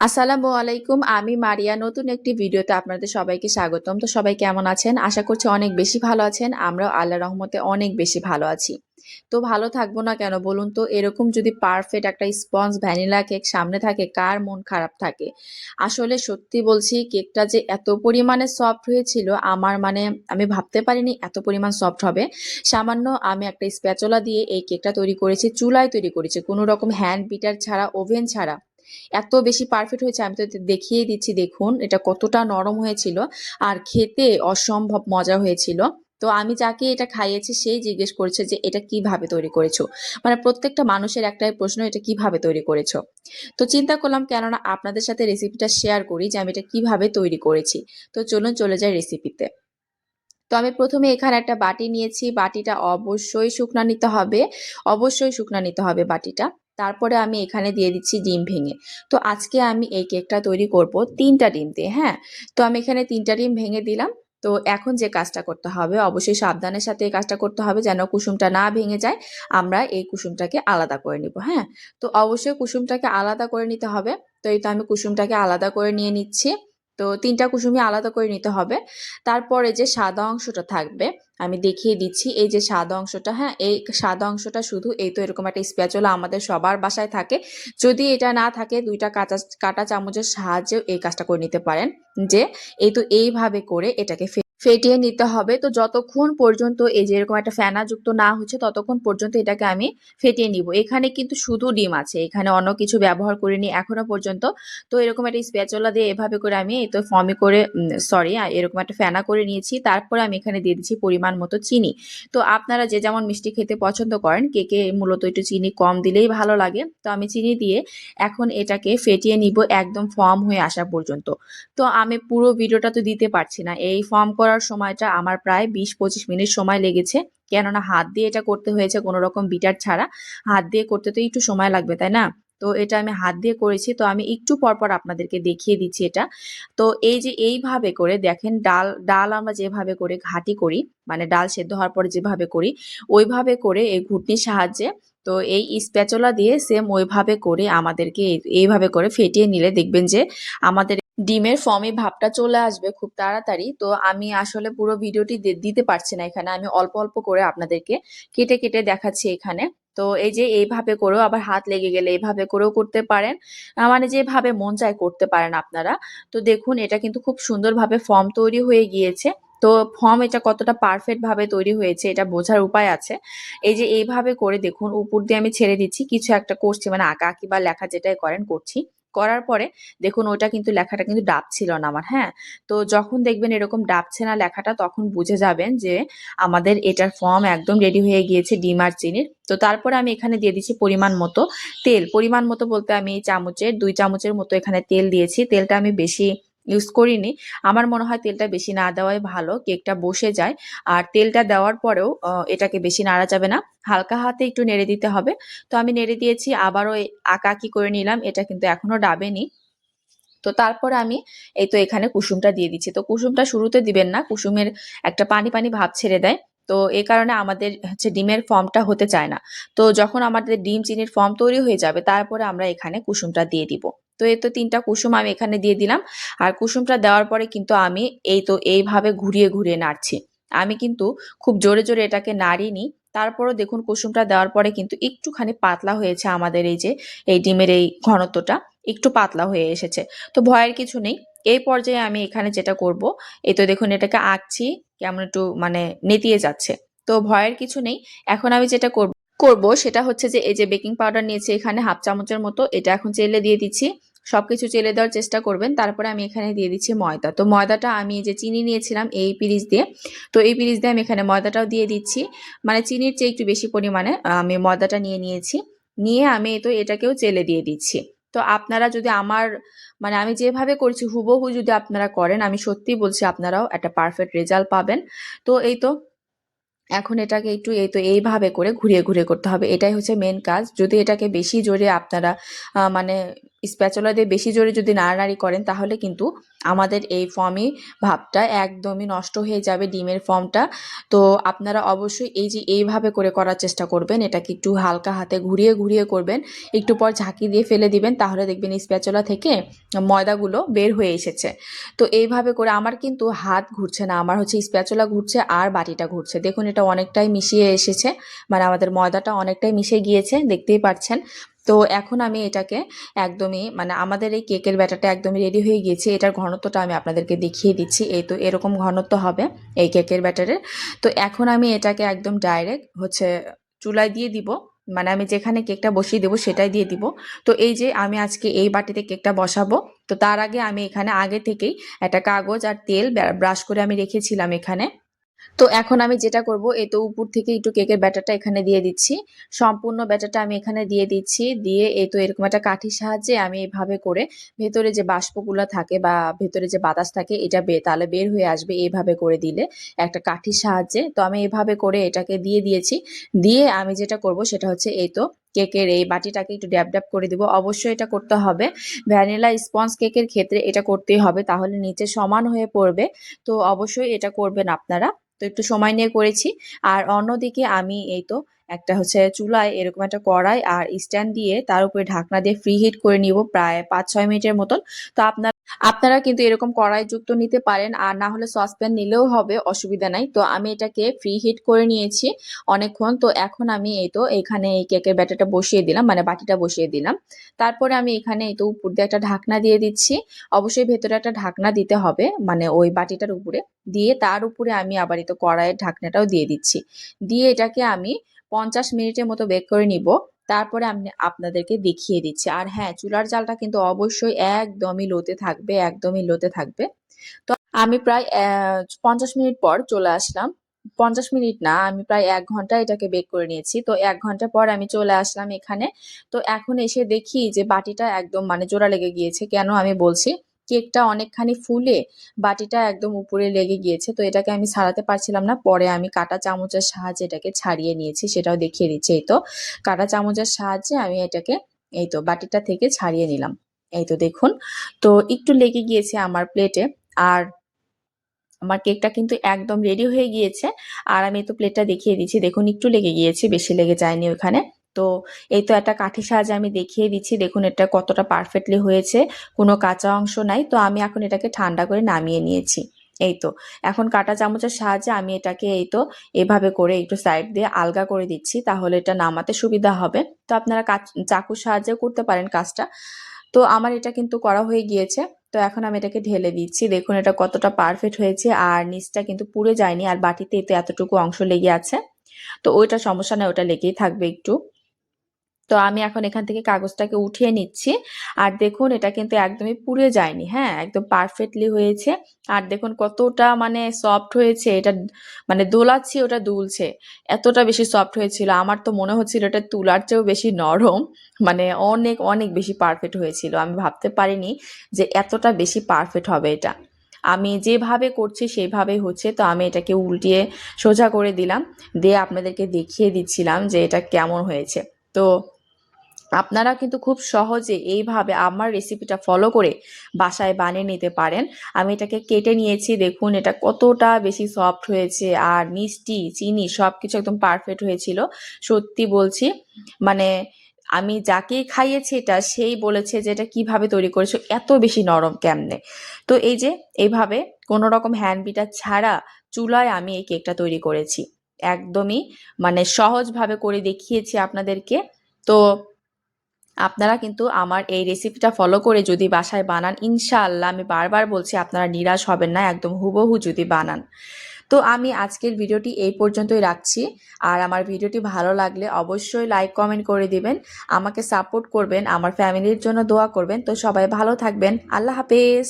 আসসালামু আলাইকুম, আমি মারিয়া। নতুন একটি ভিডিওতে আপনাদের সবাইকে স্বাগতম। তো সবাই কেমন আছেন? আশা করছি অনেক বেশি ভালো আছেন। আমরাও আল্লাহ রহমতে অনেক বেশি ভালো আছি। তো ভালো থাকব না কেন বলুন তো? এরকম যদি পারফেক্ট একটা স্পঞ্জ ভ্যানিলা কেক সামনে থাকে, কার মন খারাপ থাকে? আসলে সত্যি বলছি কেকটা যে এত পরিমাণে সফট হয়েছিল, আমার মানে আমি ভাবতে পারিনি এত পরিমাণ সফট হবে। সামান্য আমি একটা স্প্যাচলা দিয়ে এই কেকটা তৈরি করেছি, চুলায় তৈরি করেছি। কোনো রকম হ্যান্ড বিটার ছাড়া ওভেন ছাড়া। এত বেশি পারফেক্ট হয়েছে, আমি তো দেখিয়ে দিচ্ছি, দেখুন, এটা কতটা নরম হয়েছিল আর খেতে অসম্ভব মজা হয়েছিল। তো আমি যাকে এটা খাইয়েছি, সেই জিজ্ঞেস করেছে যে, এটা কীভাবে তৈরি করেছ? মানে প্রত্যেকটা মানুষের একটাই প্রশ্ন, এটা কীভাবে তৈরি করেছ? তো চিন্তা করলাম, কেননা আপনাদের সাথে রেসিপিটা শেয়ার করি যে, আমি এটা কীভাবে তৈরি করেছি? তো চলুন চলে যাই রেসিপিতে তো আমি প্রথমে এখানে একটা বাটি নিয়েছি, বাটিটা অবশ্যই শুকনা নিতে হবে, অবশ্যই শুকনা নিতে হবে বাটিটা। তারপরে আমি এখানে দিয়ে দিচ্ছি ডিম ভেঙে। তো আজকে আমি এই কেকটা তৈরি করব তিনটা ডিম দিয়ে হ্যাঁ? তো আমি এখানে তিনটা ডিম ভেঙে দিলাম। তো এখন যে কাজটা করতে হবে, অবশ্যই সাবধানের সাথে এই কাজটা করতে হবে যেন কুসুমটা না ভেঙে যায়। আমরা এই কুসুমটাকে আলাদা করে নিব হ্যাঁ? তো অবশ্যই কুসুমটাকে আলাদা করে নিতে হবে। তো এই তো আমি কুসুমটাকে আলাদা করে নিয়ে নিচ্ছি। তো তিনটা কুসুমি আলাদা করে নিতে হবে। তারপরে যে সাদা অংশটা থাকবে, আমি দেখিয়ে দিচ্ছি, এই যে সাদা অংশটা হ্যাঁ এই সাদা অংশটা শুধু এই তো এরকম একটা স্প্যাচুলা আমাদের সবার বাসায় থাকে। যদি এটা না থাকে, দুইটা কাঁচা, কাটা চামচের সাহায্যেও এই কাজটা করে নিতে পারেন। যে এই তো এইভাবে করে এটাকে ফেটিয়ে নিতে হবে। তো যতক্ষণ পর্যন্ত এই যে এরকম একটা ফেনা যুক্ত না হচ্ছে, ততক্ষণ পর্যন্ত এটাকে আমি ফেটিয়ে নিব। এখানে কিন্তু শুধু ডিম আছে, এখানে অন্য কিছু ব্যবহার করিনি এখনও পর্যন্ত। তো এরকম একটা স্প্যাচুলা দিয়ে এভাবে করে আমি এই তো ফর্মে করে সরি এরকম একটা ফেনা করে নিয়েছি। তারপরে আমি এখানে দিয়ে দিচ্ছি পরিমাণ মতো চিনি। তো আপনারা যে যেমন মিষ্টি খেতে পছন্দ করেন কেকে মূলত একটু চিনি কম দিলেই ভালো লাগে, তো আমি চিনি দিয়ে এখন এটাকে ফেটিয়ে নিব একদম ফর্ম হয়ে আসা পর্যন্ত। তো আমি পুরো ভিডিওটা তো দিতে পারছি না। এই ফর্ম করার সময়টা আমার প্রায় বিশ পঁচিশ মিনিট সময় লেগেছে। কেননা হাত দিয়ে এটা করতে হয়েছে কোনো রকম বিটার ছাড়া। হাত দিয়ে করতে তো একটু সময় লাগবে, তাই না? তো এটা আমি হাত দিয়ে করেছি, তো আমি একটু পরপর আপনাদেরকে দেখিয়ে দিচ্ছি এটা। তো এই যে এইভাবে করে দেখেন, ডাল ডাল আমরা যেভাবে করে ঘাটি করি মানে ডাল সেদ্ধ হওয়ার পরে যেভাবে করি, ওইভাবে করে এই ঘুটনির সাহায্যে, তো এই স্প্যাচুলা দিয়ে সেম ওইভাবে করে আমাদেরকে এইভাবে করে ফেটিয়ে নিলে দেখবেন যে আমাদের ডিমের ফর্মে ভাবটা চলে আসবে খুব তাড়াতাড়ি। তো আমি আসলে পুরো ভিডিওটি দিতে পারছি না এখানে। আমি অল্প অল্প করে আপনাদেরকে কেটে কেটে দেখাচ্ছি এখানে। তো এই যে এইভাবে করেও আবার হাত লেগে গেলে এইভাবে করেও করতে পারেন। মানে যেভাবে মন চায় করতে পারেন আপনারা। তো দেখুন, এটা কিন্তু খুব সুন্দরভাবে ফর্ম তৈরি হয়ে গিয়েছে। তো ফর্ম এটা কতটা পারফেক্ট ভাবে তৈরি হয়েছে এটা বোঝার উপায় আছে। এই যে এইভাবে করে দেখুন, উপর দিয়ে আমি ছেড়ে দিচ্ছি। কিছু একটা করছি মানে আঁকা আঁকি বা লেখা যেটাই করেন, করছি। করার পরে দেখুন ওটা কিন্তু লেখাটা কিন্তু ডাব ছিল না আমার হ্যাঁ? তো যখন দেখবেন এরকম ডাবছে না লেখাটা তখন বুঝে যাবেন যে আমাদের এটার ফর্ম একদম রেডি হয়ে গিয়েছে ডিম আর চিনির। তো তারপরে আমি এখানে দিয়ে দিচ্ছি পরিমাণ মতো তেল। পরিমাণ মতো বলতে আমি চামচের, দুই চামচের মতো এখানে তেল দিয়েছি। তেলটা আমি বেশি ইউজ করিনি। আমার মনে হয় তেলটা বেশি না দেওয়াই ভালো, কেকটা বসে যায়। আর তেলটা দেওয়ার পরেও এটাকে বেশি নাড়া যাবে না। হালকা হাতে একটু নেড়ে দিতে হবে। তো আমি নেড়ে দিয়েছি, আবারও আঁকাকি করে নিলাম। এটা কিন্তু এখনও ডাবেনি। তো তারপরে আমি, এই তো এখানে কুসুমটা দিয়ে দিচ্ছি। তো কুসুমটা শুরুতে দিবেন না, কুসুমের একটা পানি পানি ভাব ছেড়ে দেয়। তো এই কারণে আমাদের হচ্ছে ডিমের ফর্মটা হতে চায় না। তো যখন আমাদের ডিম, চিনির ফর্ম তৈরি হয়ে যাবে, তারপরে আমরা এখানে কুসুমটা দিয়ে দিব। তো এই তো তিনটা কুসুম আমি এখানে দিয়ে দিলাম। আর কুসুমটা দেওয়ার পরে কিন্তু আমি এই তো এইভাবে ঘুরিয়ে ঘুরিয়ে নাড়ছি। আমি কিন্তু খুব জোরে জোরে এটাকে নাড়িনি তারপরও দেখুন কুসুমটা দেওয়ার পরে কিন্তু একটুখানি পাতলা হয়েছে আমাদের এই যে, এই ডিমের এই ঘনত্বটা। একটু পাতলা হয়ে এসেছে। তো ভয়ের কিছু নেই। এই পর্যায়ে আমি এখানে যেটা করব, এই তো দেখুন এটাকে আঁকছি, কেমন একটু মানে নেতিয়ে যাচ্ছে। তো ভয়ের কিছু নেই। এখন আমি যেটা করব করব সেটা হচ্ছে যে, এই যে বেকিং পাউডার নিয়েছি এখানে হাফ চামচের মতো। এটা এখন চেলে দিয়ে দিচ্ছি। সবকিছু চেলে দেওয়ার চেষ্টা করবেন। তারপরে আমি এখানে দিয়ে দিচ্ছি ময়দা। তো ময়দাটা আমি যে চিনি নিয়েছিলাম, এই পিরিচ দিয়ে। তো এই পিরিচ দিয়ে আমি এখানে ময়দাটাও দিয়ে দিচ্ছি। মানে চিনির চেয়ে একটু বেশি পরিমাণে আমি ময়দাটা নিয়ে নিয়েছি। নিয়ে আমি তো এটাকেও চেলে দিয়ে দিচ্ছি। তো আপনারা যদি আমার মানে আমি যেভাবে করছি, হুবহু যদি আপনারা করেন, আমি সত্যি বলছি আপনারাও একটা পারফেক্ট রেজাল্ট পাবেন। তো এই তো এখন এটাকে একটু এই তো এইভাবে করে ঘুরিয়ে ঘুরিয়ে করতে হবে। এটাই হচ্ছে মেন কাজ। যদি এটাকে বেশি জোরে আপনারা মানে স্প্যাচুলা দিয়ে বেশি জোরে যদি নাড়ানাড়ি করেন, তাহলে কিন্তু আমাদের এই ফর্মি ভাবটা একদমই নষ্ট হয়ে যাবে ডিমের ফর্মটা। তো আপনারা অবশ্যই এই যে এইভাবে করে করার চেষ্টা করবেন, এটাকে একটু হালকা হাতে ঘুরিয়ে ঘুরিয়ে করবেন, একটু পর ঝাঁকি দিয়ে ফেলে দিবেন, তাহলে দেখবেন স্প্যাচুলা থেকে ময়দাগুলো বের হয়ে এসেছে। তো এইভাবে করে আমার কিন্তু হাত ঘুরছে না, আমার হচ্ছে স্প্যাচুলা ঘুরছে আর বাটিটা ঘুরছে। দেখুন এটা অনেকটাই মিশিয়ে এসেছে মানে আমাদের ময়দাটা অনেকটাই মিশে গিয়েছে, দেখতেই পাচ্ছেন তো এখন আমি এটাকে একদমই মানে আমাদের এই কেকের ব্যাটারটা একদমই রেডি হয়ে গিয়েছে। এটার ঘনত্বটা আমি আপনাদেরকে দেখিয়ে দিচ্ছি। এই তো এরকম ঘনত্ব হবে এই কেকের ব্যাটারের। তো এখন আমি এটাকে একদম ডাইরেক্ট হচ্ছে চুলায় দিয়ে দিব। মানে আমি যেখানে কেকটা বসিয়ে দেবো সেটাই দিয়ে দিব। তো এই যে আমি আজকে এই বাটিতে কেকটা বসাবো। তো তার আগে আমি এখানে আগে থেকেই একটা কাগজ আর তেল ব্রাশ করে আমি রেখেছিলাম এখানে। তো এখন আমি যেটা করব, এই তো উপর থেকে একটু কেকের ব্যাটারটা এখানে দিয়ে দিচ্ছি। সম্পূর্ণ ব্যাটারটা আমি এখানে দিয়ে দিচ্ছি। দিয়ে এই তো এরকম একটা কাঠির সাহায্যে আমি এইভাবে করে ভেতরে যে বাষ্পগুলো থাকে বা ভেতরে যে বাতাস থাকে, এটা বে তাহলে বের হয়ে আসবে এইভাবে করে দিলে একটা কাঠির সাহায্যে। তো আমি এভাবে করে এটাকে দিয়ে দিয়েছি। দিয়ে আমি যেটা করব, সেটা হচ্ছে এই তো কেকের এই বাটিটাকে একটু ড্যাব ড্যাব করে দিব। অবশ্যই এটা করতে হবে। ভ্যানিলা স্পঞ্জ কেকের ক্ষেত্রে এটা করতেই হবে, তাহলে নিচে সমান হয়ে পড়বে। তো অবশ্যই এটা করবেন আপনারা। তো একটু সময় নিয়ে করেছি। আর অন্যদিকে আমি এই তো একটা হচ্ছে চুলায় এরকম একটা কড়াই আর স্ট্যান্ড দিয়ে তার উপরে ঢাকনা দিয়ে ফ্রি হিট করে নিব প্রায় পাঁচ ছয় মিনিটের মতন। তো আপনার, আপনারা কিন্তু এরকম কড়াই যুক্ত নিতে পারেন আর না হলে সসপ্যান নিলেও হবে, অসুবিধা নাই। তো আমি এটাকে ফ্রি হিট করে নিয়েছি অনেকক্ষণ। তো এখন আমি এই তো এখানে এই কেকের ব্যাটারটা বসিয়ে দিলাম মানে বাটিটা বসিয়ে দিলাম। তারপরে আমি এখানে এই তো উপর দিয়ে একটা ঢাকনা দিয়ে দিচ্ছি। অবশ্যই ভেতরে একটা ঢাকনা দিতে হবে মানে ওই বাটিটার উপরে। দিয়ে তার উপরে আমি আবার এই তো কড়াইয়ের ঢাকনাটাও দিয়ে দিচ্ছি। দিয়ে এটাকে আমি পঞ্চাশ মিনিটের মতো বেক করে নিব। তারপরে আমি আপনাদেরকে দেখিয়ে দিচ্ছি। আর হ্যাঁ চুলার জালটা কিন্তু অবশ্যই একদমই লোতে থাকবে, একদমই লোতে থাকবে। তো আমি প্রায় পঞ্চাশ মিনিট পর চলে আসলাম। পঞ্চাশ মিনিট না, আমি প্রায় এক ঘণ্টা এটাকে বেক করে নিয়েছি। তো এক ঘণ্টা পর আমি চলে আসলাম এখানে। তো এখন এসে দেখি যে বাটিটা একদম মানে জোড়া লেগে গিয়েছে। কেন আমি বলছি? কেকটা অনেকখানি ফুলে বাটিটা একদম উপরে লেগে গিয়েছে, তো এটাকে আমি ছাড়াতে পারছিলাম না। পরে আমি কাটা চামচের সাহায্যে এটাকে ছাড়িয়ে নিয়েছি, সেটাও দেখিয়ে দিচ্ছি। এই তো, কাটা চামচের সাহায্যে আমি এটাকে এই তো বাটিটা থেকে ছাড়িয়ে নিলাম। এই তো দেখুন, তো একটু লেগে গিয়েছে আমার প্লেটে। আর আমার কেকটা কিন্তু একদম রেডি হয়ে গিয়েছে। আর আমি তো প্লেটটা দেখিয়ে দিচ্ছি। দেখুন, একটু লেগে গিয়েছে, বেশি লেগে যায়নি ওখানে। তো এই তো একটা কাঠি সাহায্যে আমি দেখিয়ে দিচ্ছি। দেখুন, এটা কতটা পারফেক্টলি হয়েছে। কোনো কাঁচা অংশ নাই। তো আমি এখন এটাকে ঠান্ডা করে নামিয়ে নিয়েছি। এই তো। এখন কাটা চামচের সাহায্যে আমি এটাকে এই তো এভাবে করে একটু সাইড দিয়ে আলগা করে দিচ্ছি। তাহলে এটা নামাতে সুবিধা হবে। তো আপনারা চাকুর সাহায্যে করতে পারেন কাজটা। তো আমার এটা কিন্তু করা হয়ে গিয়েছে। তো এখন আমি এটাকে ঢেলে দিচ্ছি। দেখুন, এটা কতটা পারফেক্ট হয়েছে। আর নিচটা কিন্তু পুড়ে যায়নি। আর বাটিতে এতে এতটুকু অংশ লেগে আছে। তো ওইটা সমস্যা নেই, ওটা লেগেই থাকবে একটু। তো আমি এখন এখান থেকে কাগজটাকে উঠিয়ে নিচ্ছি। আর দেখুন, এটা কিন্তু একদমই পুড়ে যায়নি হ্যাঁ? একদম পারফেক্টলি হয়েছে। আর দেখুন, কতটা মানে সফট হয়েছে। এটা মানে দোলাচ্ছি, ওটা দুলছে। এতটা বেশি সফট হয়েছিল। আমার তো মনে হচ্ছিল এটা তুলার চেয়েও বেশি নরম। মানে অনেক অনেক বেশি পারফেক্ট হয়েছিল। আমি ভাবতে পারিনি যে এতটা বেশি পারফেক্ট হবে এটা। আমি যেভাবে করছি সেইভাবেই হচ্ছে। তো আমি এটাকে উল্টিয়ে সোজা করে দিলাম। দিয়ে আপনাদেরকে দেখিয়ে দিচ্ছিলাম যে এটা কেমন হয়েছে। তো আপনারা কিন্তু খুব সহজে এইভাবে আমার রেসিপিটা ফলো করে বাসায় বানিয়ে নিতে পারেন। আমি এটাকে কেটে নিয়েছি, দেখুন এটা কতটা বেশি সফট হয়েছে আর মিষ্টি, চিনি সব কিছু একদম পারফেক্ট হয়েছিল। সত্যি বলছি মানে আমি যাকেই খাইয়েছি এটা, সেই বলেছে যে এটা কীভাবে তৈরি করেছ, এত বেশি নরম কেমনে? তো এই যে এইভাবে কোনো রকম হ্যান্ড বিটার ছাড়া চুলায় আমি এই কেকটা তৈরি করেছি। একদমই মানে সহজভাবে করে দেখিয়েছি আপনাদেরকে। তো আপনারা কিন্তু আমার এই রেসিপিটা ফলো করে যদি বাসায় বানান, ইনশাআল্লাহ আমি বারবার বলছি আপনারা নিরাশ হবেন না, একদম হুবহু যদি বানান। তো আমি আজকের ভিডিওটি এই পর্যন্তই রাখছি। আর আমার ভিডিওটি ভালো লাগলে অবশ্যই লাইক কমেন্ট করে দিবেন। আমাকে সাপোর্ট করবেন, আমার ফ্যামিলির জন্য দোয়া করবেন। তো সবাই ভালো থাকবেন। আল্লাহ হাফেজ।